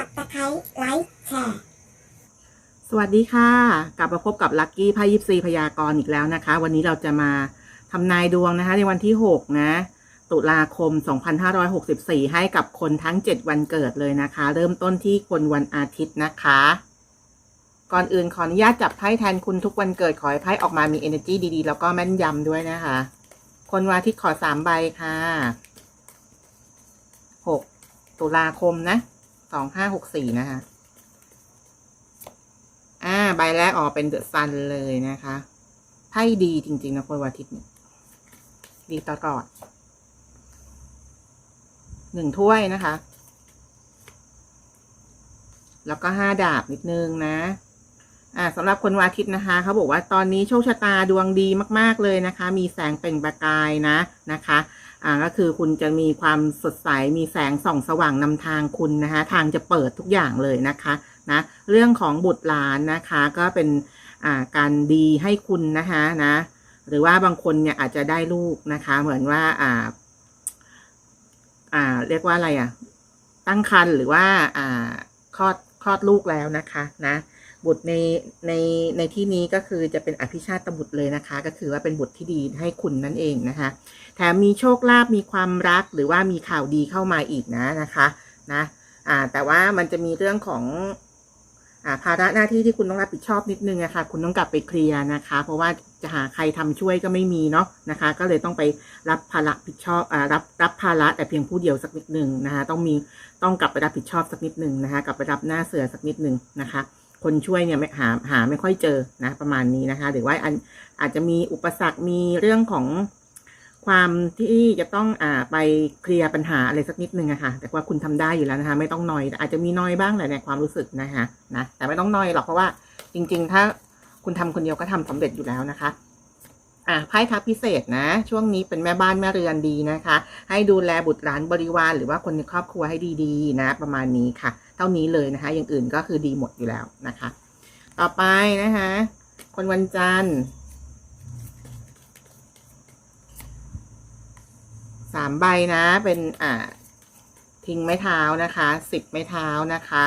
ไลค์แชร์สวัสดีค่ะ กลับมาพบกับลัคกี้ไพ่ยิปซีพยากรณ์อีกแล้วนะคะ วันนี้เราจะมาทำนายดวงนะคะ ในวันที่ 6 นะ ตุลาคม 2564 ให้กับคนทั้ง 7 วันเกิดเลยนะคะ เริ่มต้นที่คนวันอาทิตย์นะคะ ก่อนอื่นขออนุญาตจับไพ่แทนคุณทุกวันเกิดขอให้ไพ่ออกมามี energy ดีๆ แล้วก็แม่นยำด้วยนะคะ คนวันอาทิตย์ขอ 3 ใบค่ะ 6 ตุลาคมนะ สองห้าหกสี่นะคะ อ่า ใบแรกออกเป็นเดอะซันเลยนะคะไพ่ดีจริง ๆ นะคนวันอาทิตย์เนี่ยดีตลอดหนึ่งถ้วยนะคะ แล้วก็ห้าดาบนิดนึงนะ อ่าสำหรับคนวอาทิตย์นะคะเขาบอกว่าตอนนี้โชคชะตาดวงดีมาก ๆเลยนะคะ มีแสงเปล่งประกายนะนะคะอ่าก็คือคุณจะมีความสดใสมีแสงส่องสว่างนำทางคุณนะคะทางจะเปิดทุกอย่างเลยนะคะนะเรื่องของบุตรหลานนะคะก็เป็นอ่าการดีให้คุณนะคะนะหรือว่าบางคนเนี่ยอาจจะได้ลูกนะคะ เหมือนว่าอ่าอ่าเรียกว่าอะไรอะตั้งครรภ์หรือว่าอ่าคลอดคลอดลูกแล้วนะคะนะ บุตรในในในที่นี้ก็คือจะเป็นอภิชาตบุตรเลยนะคะ ก็คือว่าเป็นบุตรที่ดีให้คุณนั่นเองนะคะ แถมมีโชคลาภมีความรักหรือว่ามีข่าวดีเข้ามาอีกนะนะคะนะอ่าแต่ว่ามันจะมีเรื่องของอ่าภาระหน้าที่ที่คุณต้องรับผิดชอบนิดนึงอะคะคุณต้องกลับไปเคลียร์นะคะ เพราะว่าจะหาใครทำช่วยก็ไม่มีเนาะนะคะ ก็เลยต้องไปรับภาระผิดชอบอ่ารับรับภาระแต่เพียงผู้เดียวสักนิดหนึ่งนะคะ ต้องมีต้องกลับไปรับผิดชอบสักนิดหนึ่งนะคะ กลับไปรับหน้าเสือสักนิดหนึ่งนะคะ คนช่วยเนี่ยหาหาไม่ค่อยเจอนะประมาณนี้นะคะ หรือว่าอันอาจจะมีอุปสรรคมีเรื่องของความที่จะต้องอ่าไปเคลียร์ปัญหาอะไรสักนิดนึงอะค่ะ แต่ว่าคุณทำได้อยู่แล้วนะคะ ไม่ต้องนอย อาจจะมีนอยบ้างแหละในความรู้สึกนะคะนะแต่ไม่ต้องนอยหรอกเพราะว่าจริง ๆ ถ้าคุณทำคนเดียวก็ทำสำเร็จอยู่แล้วนะคะอะไพ่ทับพิเศษนะ ช่วงนี้เป็นแม่บ้านแม่เรือนดีนะคะ ให้ดูแลบุตรหลานบริวารหรือว่าคนในครอบครัวให้ดีๆ นะ ประมาณนี้ค่ะ ท่านี้เลยนะคะ อย่างอื่นก็คือดีหมดอยู่แล้วนะคะ ต่อไปนะคะ คนวันจันทร์สามใบนะเป็นอ่าทิ้งไม้เท้านะคะสิบไม้เท้านะคะ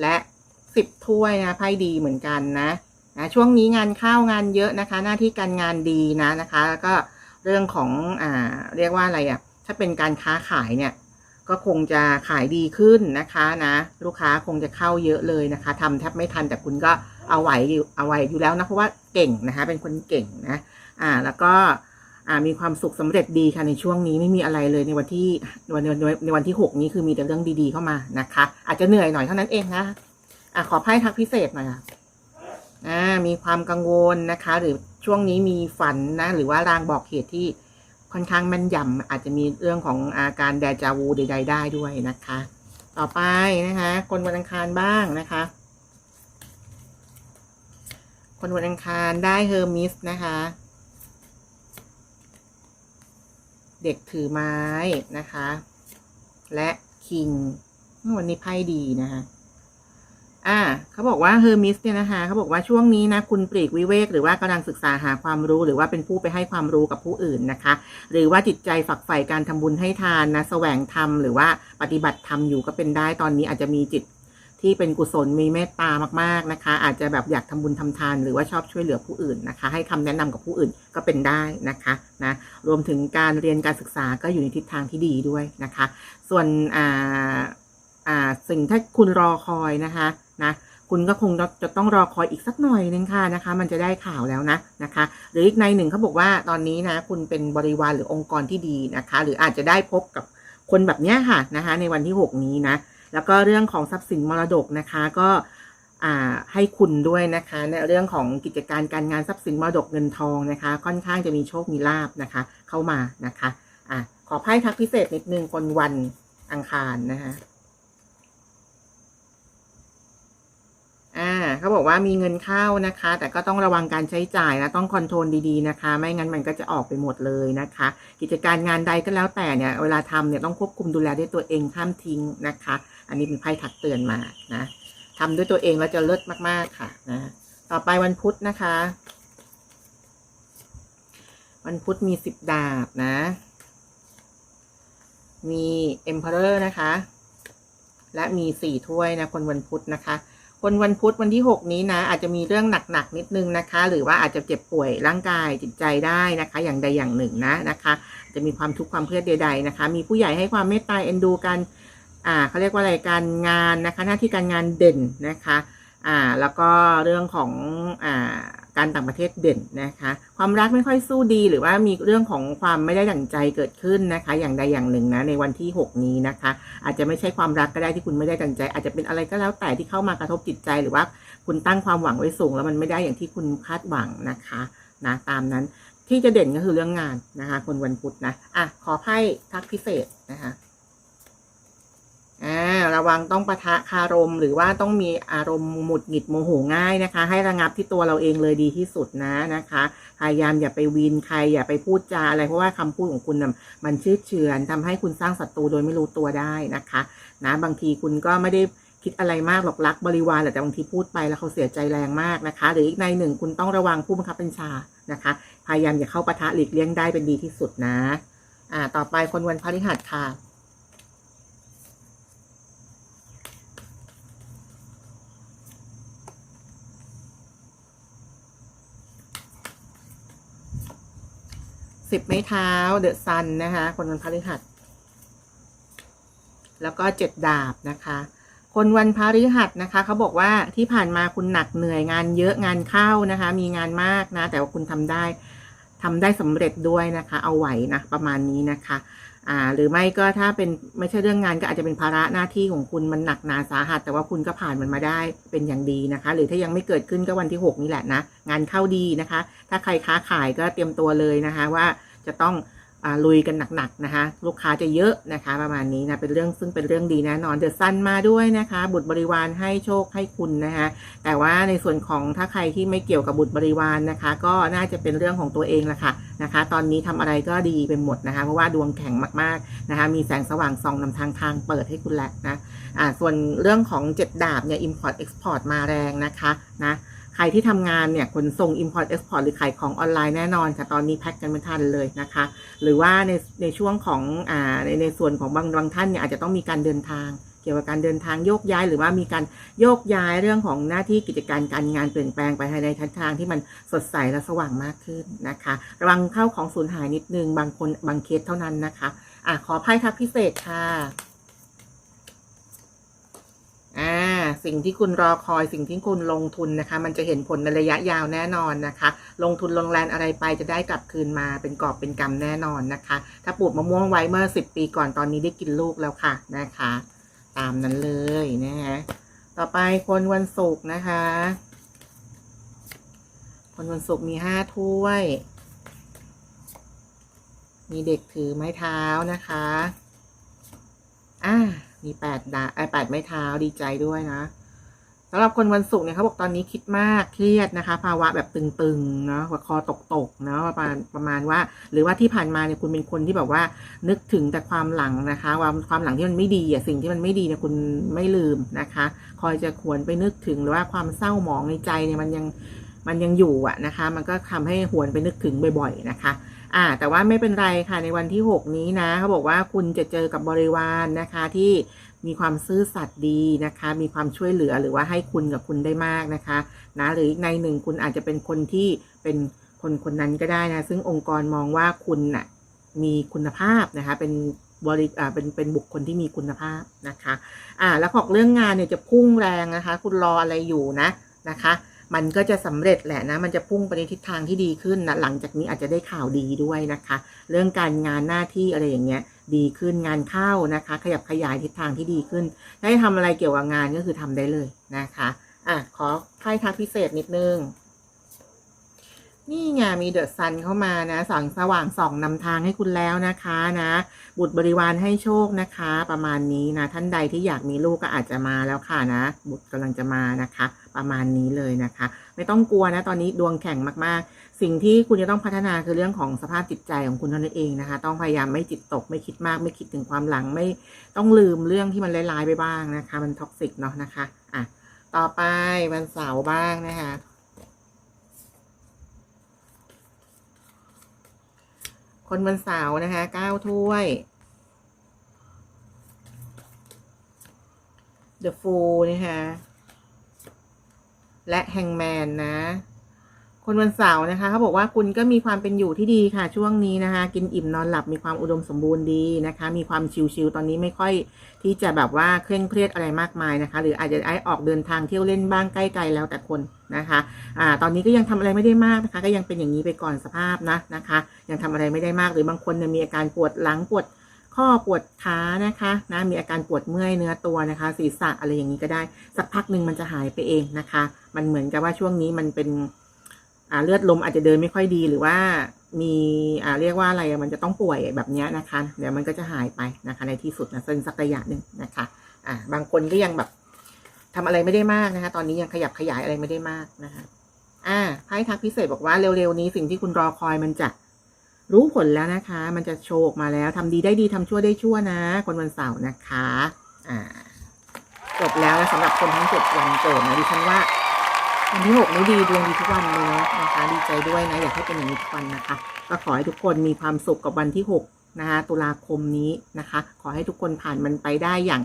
และสิบถ้วยนะไพ่ดีเหมือนกันนะนะช่วงนี้งานเข้างานเยอะนะคะ หน้าที่การงานดีนะนะคะ แล้วก็เรื่องของอ่าเรียกว่าอะไรอะ่ะถ้าเป็นการค้าขายเนี่ย ก็คงจะขายดีขึ้นนะคะนะ ลูกค้าคงจะเข้าเยอะเลยนะคะทำแทบไม่ทันแต่คุณก็เอาไหวอยู่เอาไหวอยู่แล้วนะเพราะว่าเก่งนะคะ เป็นคนเก่งนะ อ่าแล้วก็อ่ามีความสุขสำเร็จดีค่ะในช่วงนี้ไม่มีอะไรเลยในวันที่วันในวันในวันที่หกนี้คือมีแต่เรื่องดีๆเข้ามานะคะ อาจจะเหนื่อยหน่อยเท่านั้นเองนะอ่าขอไพ่ทักพิเศษหน่อยค่ะอ่ามีความกังวลนะคะ หรือช่วงนี้มีฝันนะ หรือว่ารางบอกเหตุที่ ค่อนข้างแม่นยำอาจจะมีเรื่องของอาการแดจาวูใด ๆ ได้ด้วยนะคะ ต่อไปนะคะ คนวันอังคารบ้างนะคะ คนวันอังคารได้เฮอร์มิสนะคะ เด็กถือไม้นะคะ และคิงวันนี้ไพ่ดีนะคะ อ่าเขาบอกว่าเฮอร์มิสเนี่ยนะคะเขาบอกว่าช่วงนี้นะคุณปลีกวิเวกหรือว่ากำลังศึกษาหาความรู้ หรือว่าเป็นผู้ไปให้ความรู้กับผู้อื่นนะคะ หรือว่าจิตใจฝักใฝ่การทำบุญให้ทานนะแสวงธรรมหรือว่าปฏิบัติธรรมอยู่ก็เป็นได้ตอนนี้อาจจะมีจิตที่เป็นกุศลมีเมตตามากๆนะคะ อาจจะแบบอยากทำบุญทำทาน หรือว่าชอบช่วยเหลือผู้อื่นนะคะ ให้คำแนะนำกับผู้อื่นก็เป็นได้นะคะนะรวมถึงการเรียนการศึกษาก็อยู่ในทิศทางที่ดีด้วยนะคะ ส่วนอ่าอ่าสิ่งที่คุณรอคอยนะคะ นะคุณก็คงจะต้องรอคอยอีกสักหน่อยนึงค่ะนะคะ มันจะได้ข่าวแล้วนะนะคะ หรืออีกในหนึ่งเขาบอกว่าตอนนี้นะคุณเป็นบริวารหรือองค์กรที่ดีนะคะ หรืออาจจะได้พบกับคนแบบเนี้ยค่ะนะคะ ในวันที่ 6 นี้นะแล้วก็เรื่องของทรัพย์สินมรดกนะคะก็ให้คุณด้วยนะคะในเรื่องของกิจการการงานทรัพย์สินมรดกเงินทองนะคะ ค่อนข้างจะมีโชคมีลาบนะคะ เข้ามานะคะอะขอไพ่ทักพิเศษนิดนึงคนวันอังคารนะคะ อ่าเขาบอกว่ามีเงินเข้านะคะ แต่ก็ต้องระวังการใช้จ่ายแนะต้องคอนโทรลดีๆนะคะ ไม่งั้นมันก็จะออกไปหมดเลยนะคะ กิจการงานใดก็แล้วแต่เนี่ยเวลาทำเนี่ยต้องควบคุมดูแลด้วยตัวเองห้ามทิ้งนะคะ อันนี้เป็นไพ่ถักเตือนมานะทำด้วยตัวเองแล้วจะเลิศมากๆค่ะนะต่อไปวันพุธนะคะ วันพุธมีสิบดาบนะ มี Emperor นะคะ และมีสี่ถ้วยนะคนวันพุธนะคะ คนวันพุธวันที่ 6 นี้นะ อาจจะมีเรื่องหนักๆนิดนึงนะคะ หรือว่าอาจจะเจ็บป่วยร่างกายจิตใจได้นะคะ อย่างใดอย่างหนึ่งนะนะคะ จะมีความทุกข์ความเครียดใด ๆนะคะ มีผู้ใหญ่ให้ความเมตตาเอ็นดูกันอ่าเขาเรียกว่าอะไรการงานนะคะ หน้าที่การงานเด่นนะคะอ่าแล้วก็เรื่องของอ่า การต่างประเทศเด่นนะคะ ความรักไม่ค่อยสู้ดีหรือว่ามีเรื่องของความไม่ได้ดั่งใจเกิดขึ้นนะคะ อย่างใดอย่างหนึ่งนะในวันที่ 6 นี้นะคะ อาจจะไม่ใช่ความรักก็ได้ที่คุณไม่ได้ดั่งใจ อาจจะเป็นอะไรก็แล้วแต่ที่เข้ามากระทบจิตใจ หรือว่าคุณตั้งความหวังไว้สูง แล้วมันไม่ได้อย่างที่คุณคาดหวังนะคะนะตามนั้นที่จะเด่นก็คือเรื่องงานนะคะ คนวันพุธนะอะขอไพ่ทักพิเศษนะคะ อ่าระวังต้องปะทะคารม หรือว่าต้องมีอารมณ์หมุดหงิดโมโหง่ายนะคะ ให้ระงับที่ตัวเราเองเลยดีที่สุดนะนะคะพยายามอย่าไปวีนใครอย่าไปพูดจาอะไรเพราะว่าคำพูดของคุณนะมันชืดเฉือนทำให้คุณสร้างศัตรูโดยไม่รู้ตัวได้นะคะ นะบางทีคุณก็ไม่ได้คิดอะไรมากหรอกรักบริวารแหละแต่บางทีพูดไปแล้วเขาเสียใจแรงมากนะคะ หรืออีกในหนึ่งคุณต้องระวังผู้บังคับบัญชานะคะ พยายามอย่าเข้าปะทะหลีกเลี่ยงได้เป็นดีที่สุดนะ อ่า ต่อไปคนวันพฤหัสค่ะ สิบไม้เท้าเดอะซันนะคะ คนวันพฤหัส แล้วก็เจ็ดดาบนะคะ คนวันพฤหัสนะคะเขาบอกว่าที่ผ่านมาคุณหนักเหนื่อยงานเยอะงานเข้านะคะ มีงานมากนะ แต่ว่าคุณทำได้ทำได้สำเร็จด้วยนะคะ เอาไหวนะประมาณนี้นะคะ อ่าหรือไม่ก็ถ้าเป็นไม่ใช่เรื่องงานก็อาจจะเป็นภาระหน้าที่ของคุณมันหนักหนาสาหัส แต่ว่าคุณก็ผ่านมันมาได้เป็นอย่างดีนะคะ หรือถ้ายังไม่เกิดขึ้นก็วันที่ 6 นี่แหละนะ งานเข้าดีนะคะ ถ้าใครค้าขายก็เตรียมตัวเลยนะคะว่าจะต้อง ลุยกันหนักๆนะคะ ลูกค้าจะเยอะนะคะ ประมาณนี้นะเป็นเรื่องซึ่งเป็นเรื่องดีแน่นอนเดอะซันมาด้วยนะคะ บุตรบริวารให้โชคให้คุณนะคะแต่ว่าในส่วนของถ้าใครที่ไม่เกี่ยวกับบุตรบริวารนะคะ ก็น่าจะเป็นเรื่องของตัวเองละค่ะนะคะ ตอนนี้ทำอะไรก็ดีไปหมดนะคะ เพราะว่าดวงแข็งมากๆนะคะ มีแสงสว่างส่องนำทางทางเปิดให้คุณแล้วนะอ่าส่วนเรื่องของเจ็ดดาบเนี่ย import export มาแรงนะคะนะ ใครที่ทำงานเนี่ยขนส่ง import export หรือขายของออนไลน์แน่นอนค่ะตอนนี้แพ็คกันไม่ทันเลยนะคะ หรือว่าในในช่วงของอ่าในในส่วนของบางบางท่านเนี่ยอาจจะต้องมีการเดินทางเกี่ยวกับการเดินทางโยกย้ายหรือว่ามีการโยกย้ายเรื่องของหน้าที่กิจการการงานเปลี่ยนแปลงไปในทิศทางที่มันสดใสและสว่างมากขึ้นนะคะระวังเข้าของสูญหายนิดนึงบางคนบางเคสเท่านั้นนะคะอะขอไพ่ทักพิเศษค่ะอ่า สิ่งที่คุณรอคอยสิ่งที่คุณลงทุนนะคะ มันจะเห็นผลในระยะยาวแน่นอนนะคะ ลงทุนลงแรงอะไรไปจะได้กลับคืนมาเป็นกอบเป็นกำแน่นอนนะคะ ถ้าปลูกมะม่วงไว้เมื่อ 10 ปีก่อนตอนนี้ได้กินลูกแล้วค่ะนะคะ ตามนั้นเลยนะฮะต่อไปคนวันศุกร์นะคะ คนวันศุกร์มีห้าถ้วย มีเด็กถือไม้เท้านะคะอ่า มีแปดดาไอแปดไม้เท้าดีใจด้วยนะสำหรับคนวันศุกร์เนี่ยเขาบอกตอนนี้คิดมากเครียดนะคะ ภาวะแบบตึงๆเนาะหัวคอตกๆเนาะประมาณประมาณว่า หรือว่าที่ผ่านมาเนี่ยคุณเป็นคนที่แบบว่า นึกถึงแต่ความหลังนะคะ ความความหลังที่มันไม่ดีอะสิ่งที่มันไม่ดีเนี่ยคุณไม่ลืมนะคะ คอยจะขวนไปนึกถึงหรือว่าความเศร้าหมองในใจเนี่ยมันยังมันยังอยู่อะนะคะ มันก็ทำให้หวนไปนึกถึงบ่อย ๆ นะคะ อ่า แต่ว่าไม่เป็นไรค่ะในวันที่ 6 นี้นะเขาบอกว่าคุณจะเจอกับบริวารนะคะที่มีความซื่อสัตย์ดีนะคะ มีความช่วยเหลือหรือว่าให้คุณกับคุณได้มากนะคะนะหรืออีกในหนึ่งคุณอาจจะเป็นคนที่เป็นคนคนนั้นก็ได้นะ ซึ่งองค์กรมองว่าคุณน่ะมีคุณภาพนะคะ เป็นบริอ่าเป็นเป็นบุคคลที่มีคุณภาพนะคะ อ่า แล้วของเรื่องงานเนี่ยจะพุ่งแรงนะคะ คุณรออะไรอยู่นะนะคะ มันก็จะสำเร็จแหละนะ มันจะพุ่งไปในทิศทางที่ดีขึ้นนะหลังจากนี้อาจจะได้ข่าวดีด้วยนะคะ เรื่องการงานหน้าที่อะไรอย่างเงี้ย ดีขึ้นงานเข้านะคะ ขยับขยายทิศทางที่ดีขึ้นถ้าให้ทำอะไรเกี่ยวกับงานก็คือทำได้เลยนะคะอะขอไพ่ทักพิเศษนิดนึง นี่ไงมีเดอะซันเข้ามานะส่องสว่างส่องนำทางให้คุณแล้วนะคะนะบุตรบริวารให้โชคนะคะ ประมาณนี้นะท่านใดที่อยากมีลูกก็อาจจะมาแล้วค่ะนะ บุตรกำลังจะมานะคะ ประมาณนี้เลยนะคะ ไม่ต้องกลัวนะตอนนี้ดวงแข็งมากๆ สิ่งที่คุณจะต้องพัฒนาคือเรื่องของสภาพจิตใจของคุณเท่านั้นเองนะคะ ต้องพยายามไม่จิตตกไม่คิดมาก ไม่คิดถึงความหลังไม่ต้องลืมเรื่องที่มันร้ายๆไปบ้างนะคะ มันท็อกซิกเนาะนะคะอะต่อไปวันเสาร์บ้างนะคะคนวันเสาร์นะคะเก้าถ้วย The Fool นะคะ และ Hangman นะ คนวันเสาร์นะคะเขาบอกว่าคุณก็มีความเป็นอยู่ที่ดีค่ะ ช่วงนี้นะคะ กินอิ่มนอนหลับมีความอุดมสมบูรณ์ดีนะคะ มีความชิลๆตอนนี้ไม่ค่อยที่จะแบบว่าเคร่งเครียดอะไรมากมายนะคะ หรืออาจจะได้ออกเดินทางเที่ยวเล่นบ้างใกล้ๆแล้วแต่คนนะคะอ่าตอนนี้ก็ยังทำอะไรไม่ได้มากนะคะ ก็ยังเป็นอย่างนี้ไปก่อนสภาพนะนะคะ ยังทำอะไรไม่ได้มากหรือบางคนเนี่ยมีอาการปวดหลังปวด ข้อปวดขานะคะนะมีอาการปวดเมื่อยเนื้อตัวนะคะศีรษะอะไรอย่างนี้ก็ได้ สักพักหนึ่งมันจะหายไปเองนะคะ มันเหมือนกับว่าช่วงนี้มันเป็นเลือดลมอาจจะเดินไม่ค่อยดีหรือว่ามีอ่าเรียกว่าอะไรมันจะต้องป่วยแบบนี้นะคะ เดี๋ยวมันก็จะหายไปนะคะ ในที่สุดนะเส้นสักระยะหนึ่งนะคะอ่าบางคนก็ยังแบบทำอะไรไม่ได้มากนะคะ ตอนนี้ยังขยับขยายอะไรไม่ได้มากนะคะ อ่าไพ่ทักพิเศษบอกว่าเร็วๆนี้สิ่งที่คุณรอคอยมันจะ รู้ผลแล้วนะคะ มันจะโชว์ออกมาแล้วทำดีได้ดีทำชั่วได้ชั่วนะ คนวันเสาร์นะคะอ่าจบแล้วนะสำหรับคนทั้งเจ็ดวันเกิดนะดิฉันว่าวันที่หกนี้ดีดวงดีทุกวันเลยเนาะนะคะดีใจด้วยนะอยากให้เป็นอย่างนี้ทุกวันนะคะ ก็ขอให้ทุกคนมีความสุขกับวันที่หกนะคะตุลาคมนี้นะคะ ขอให้ทุกคนผ่านมันไปได้อย่าง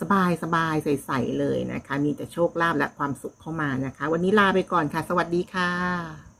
สบายสบายใสๆเลยนะคะ มีแต่โชคลาภและความสุขเข้ามานะคะ วันนี้ลาไปก่อนค่ะ สวัสดีค่ะ